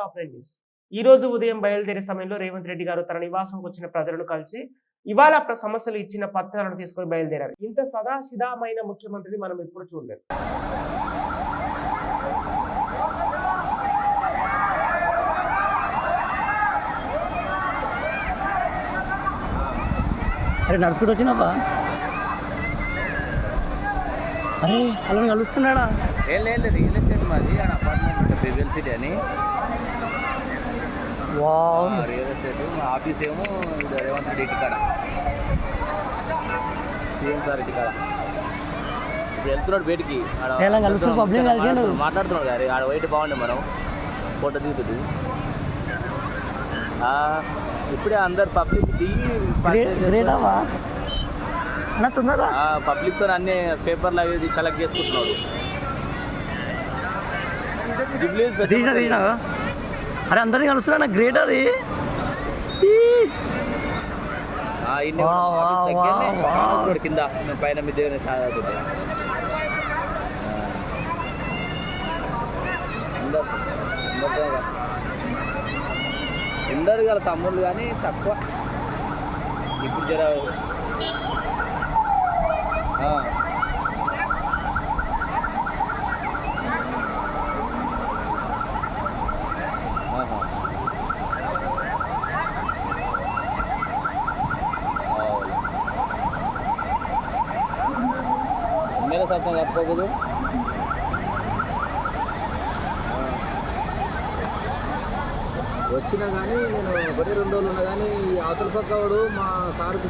Offline news. ఈ రోజు ఉదయం బయలుదేరే సమయంలో రేవంత్ రెడ్డి గారు తన నివాసంకు వచ్చిన ప్రజలను కలిసి ఇవాళ ప్ర- సమస్యలు ఇచ్చిన పత్రాలను తీసుకొని బయలుదేరారు. ఇంత సదాశిదామైన ముఖ్యమంత్రిని మనం ఎప్పుడు చూడలేదు అరే నడుచుకుంటూ వచ్చినావా? అరే అలా కలుస్తున్నాడా? ఏం లేదు రియల్ ఎస్టేట్ మాది అపార్ట్మెంట్ ఉంటుంది రివెల్ సిటీ అని. రియల్ ఎస్టేట్ మా ఆఫీస్ ఏమో ఇది రేవంత్ రెడ్డి ఇంటికాడ సీఎం సార్ వెళ్తున్నాడు బయటికి? మాట్లాడుతున్నాడు గారి ఆడ వైట్ బాగుండే మనం. ఫోటో దిగుతుంది. ఇప్పుడే అందరు పబ్లిక్ దిగి తొందరరా? పబ్లిక్తో అన్ని పేపర్లు అవి కలెక్ట్ చేసుకుంటున్నాడు. అరే అందరినీ కలుస్తున్నా గ్రేట్ అది. కింద పైన మీ దగ్గర సాగుతుంది ఉండరు గల తమ్ముళ్ళు కానీ తక్కువ. ఇప్పుడు జర సత్యం కట్టుకోకూడదు వచ్చినా కానీ నేను ఒకటి రెండు రోజులు ఉన్నా కానీ ఈ అవతల పక్క వాడు మా సార్కి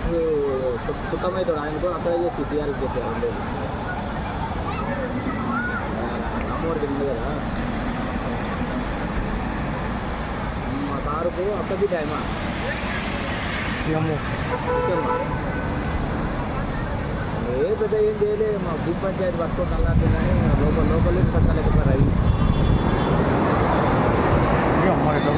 సుత్తమవుతాడు ఆయన కూడా అప్లై చేసి టీఆర్ఎస్ చెప్పారు రెండు అమ్మఒడికి ఉంది కదా? మా సారుకు అప్పటి టైమా? సీఎం ఓకేమ్మా పెద్ద ఏం చేయలేదు మా భూ పంచాయతీ పట్టుకోవడం అలాంటి కానీ లోపల లోపల